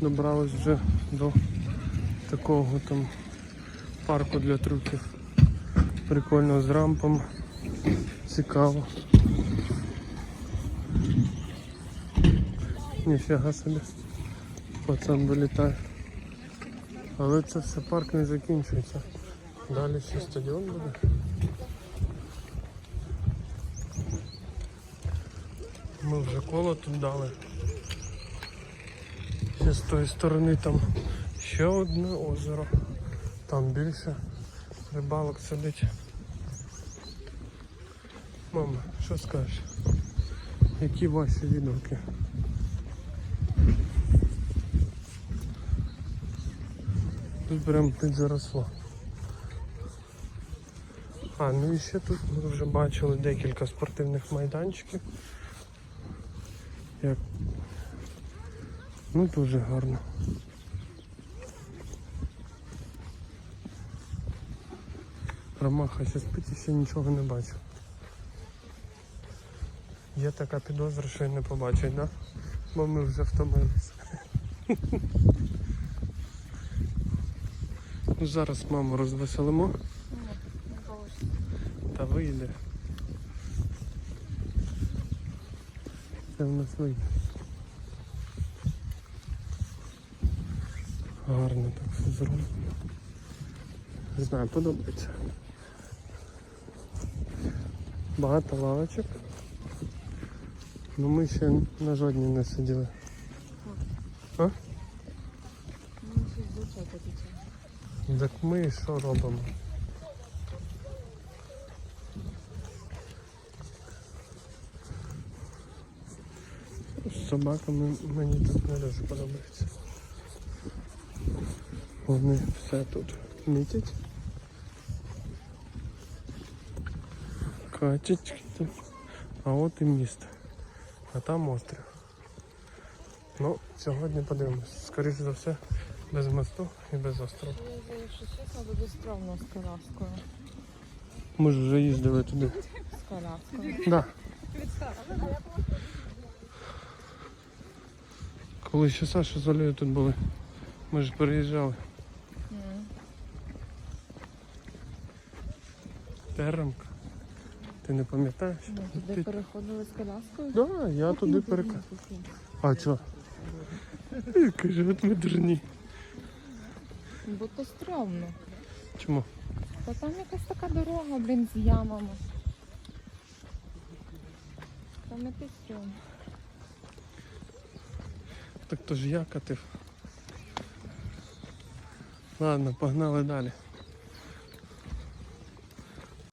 добрались вже до такого там парку для трюків. Прикольно з рампами. Цікаво. Ніфіга собі. Пацан вилітає. Але це все парк не закінчується. Далі ще стадіон буде. Ми вже коло тут дали. Ще з тої сторони там ще одне озеро. Там більше рибалок сидить. Мама, що скажеш? Які ваші відгуки? Тут прям підзаросло. А, ну і ще тут ми вже бачили декілька спортивних майданчиків. Як... Ну дуже гарно. Ромаха ще спить і ще нічого не бачив. Є така підозра, що й не побачить, да? Бо ми вже втомилися. Ну, зараз маму розвеселимо та вийде. Це в нас вийде. Гарно так все зроблено. Не знаю, подобається. Багато лавочок. Ну ми ще на жодній не сиділи. А? Так ми що робимо? З собаками мені тут не дуже подобається. Вони все тут мітять. Качечки тут. А от і місто. А там острів. Ну, сьогодні подивимось. Скоріше за все, без мосту і без острову. Я якщо чесно, дуже стрьомно з коляскою. Ми ж вже їздили туди. З коляскою. Да. Коли ще Саша з Олею тут були, ми ж переїжджали. Теремка. Ти не пам'ятаєш? Ми туди Ти- переходили з коляскою. Да, я туди перека. А чого? Е, Каже, от ми дурні. Бо то стрьомно. Чому? Та там якась така дорога, блін, з ямами. Там не стрьом. Так то ж я катив. Ладно, погнали далі.